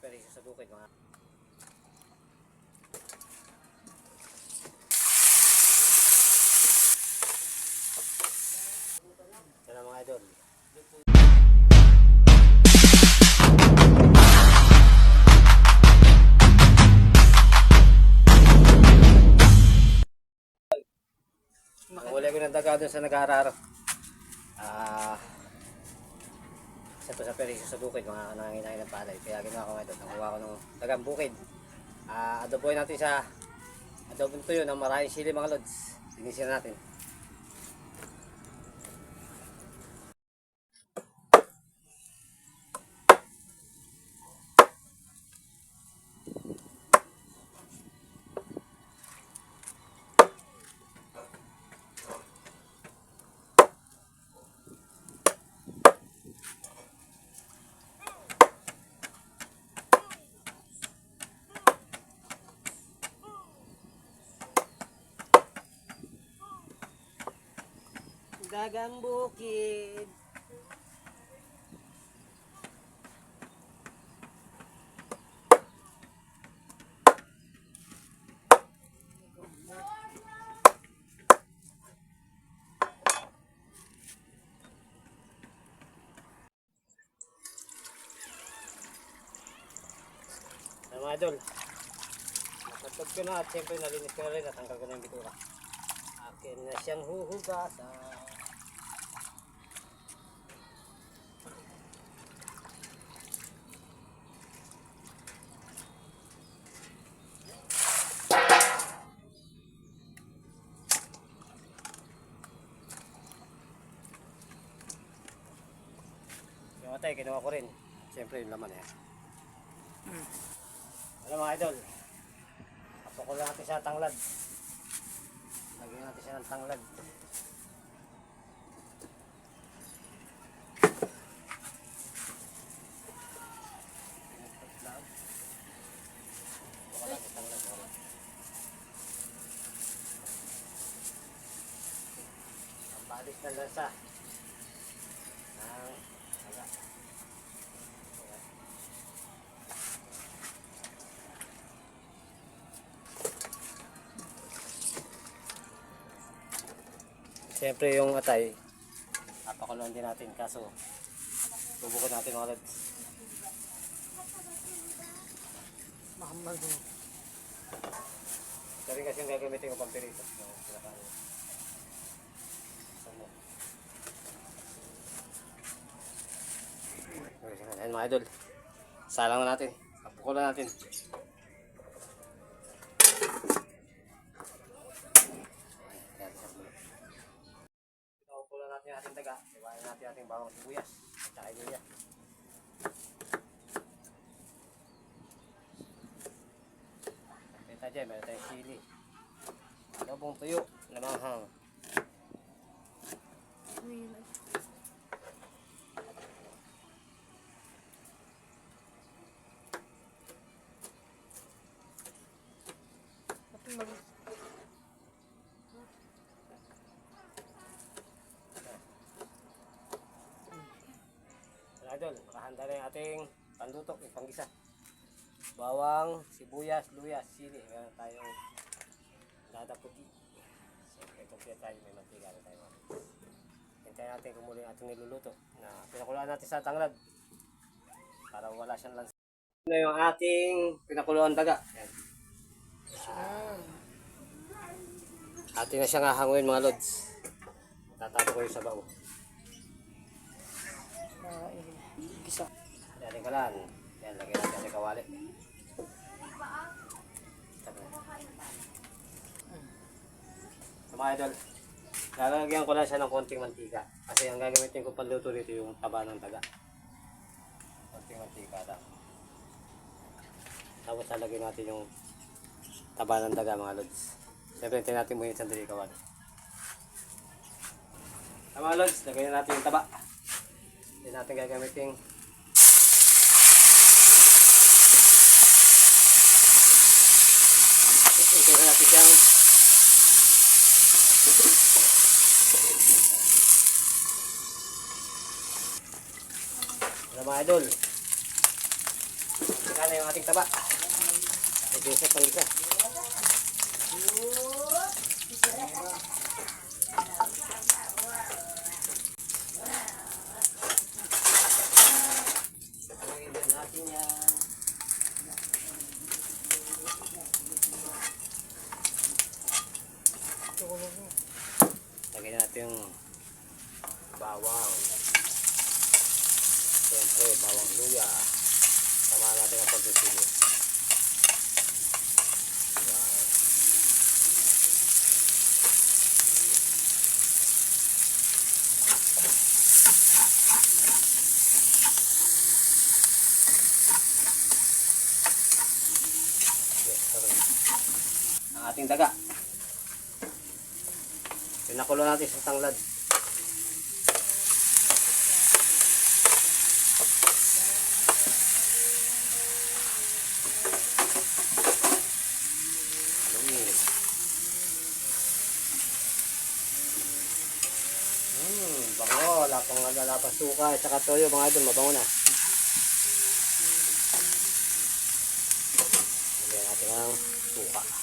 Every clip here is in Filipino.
perisa sa bukid mga na mga idol. Huli ko ng daga doon sa nag-aarar. Ah, isa to sa perisa sa bukid, mga nanginain ng palay. Kaya ginawa ko ngayon, nakuha ko ng dagang bukid. Ah, adoboy natin sa adobong tuyo ng maraming sili mga lods. Linisin na natin. Dagang bukid. Mga idol? Ko na at siyempre nalinis ko na rin at tanggal ko na yung bitura. Akin na siyang huhugasan. Yung atay, kinuha ko rin. Siyempre yung laman eh. Ano mga idol? Apokol lang natin sa tanglad. Lagyan natin siya ng tanglad. Apokol natin tanglad. okay. Siyempre yung atay, papakulong din natin kaso bubukod natin mga lods. Mahal din. Ito rin kasi yung gagamitin ko pang pirito. Ayan mga idol. Salang na natin. Papakulong natin. Sibuyas. At saka luya. Kita dyan, meron tayong sili. Adobong tuyo, lamanghang. Mga makahanda na yung ating pandutok, yung panggisa. Bawang, sibuyas, luya, sili. Meron tayong dada puti. Siyempre, kumpleto tayo. May mantika na tayo. Hintayin natin kumulo yung ating niluluto. Na pinakulaan natin sa tanglad. Para wala siyang lansa. Ito yung ating pinakuluan daga. Yan. Atin na siyang hahanguin mga lods. Tatapo ko yung sabaw. Ah, gisa. Yung kalan. Yan, lagyan natin natin kawali. So mga idol, lalagyan ko lang siya ng konting mantika. Kasi ang gagamitin ko panluto dito yung taba ng taga. Konting mantika lang. Tapos lalagyan natin yung taba ng daga mga lods. Siyempre, hintayin natin mo yung sandali kawali. Ah, mga lods, lagyan natin yung taba. Hindi natin gagamitin na natin siyang Ano mga idol? Tika na yung ating taba. Medyo sa pangisa. Lagyan natin yan. Lagyan natin yung bawang. Siyempre, bawang luya. Samahan natin ang konting sili. Yan. Yes, sorry. Ang ating daga. Pinakulo natin sa tanglad. Hmm, bango. Wala pang wala pa suka. Tsaka toyo, mga idol. Mabango na. Lagyan natin ang suka.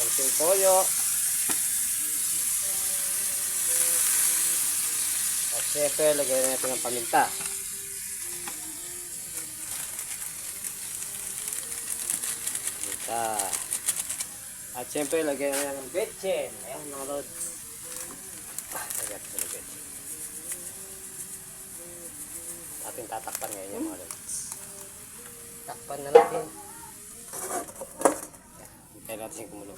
Konting toyo. At syempre, lagyan natin ng paminta. Paminta. At syempre, lagyan natin ng betchin. Ayan, mga lods. Ah, lagyan natin ng betchin. Ating tatakpan ngayon yung mga lods. Takpan na natin. Hintayin natin yung kumulo.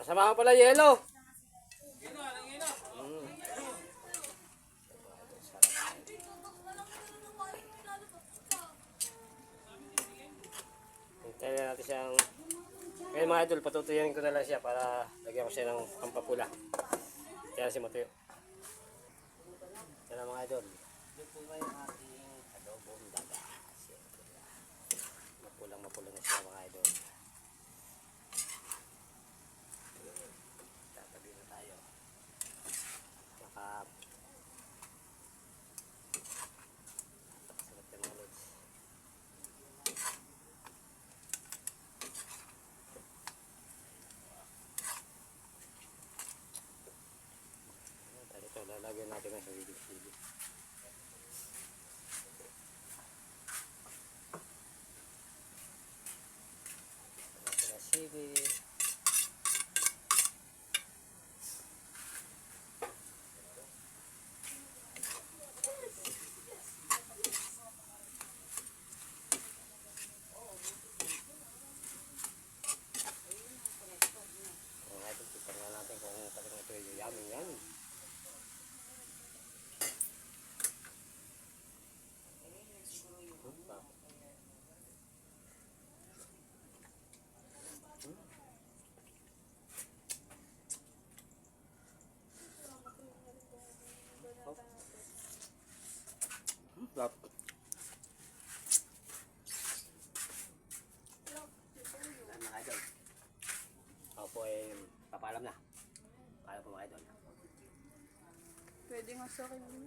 Kasama ko pala yelo. Mm. Hintayin natin siyang ngayon mga idol, patutuyan ko na lang siya para lagyan ko siya ng pampapula. Kaya si Matuyo. Mga idol. Ito po yung ating adobong daga? Siyempre. Mapulang mapulang na siya mga idol. Tatabi na tayo. Naka... Sarap yung mga lods. Tari ito, lalagyan natin ng sili-sili. Natin ang sili. Mga ito, tignan nga natin kung yummy yan. Sarap. Ayan, mga idol. Ako po ay papalam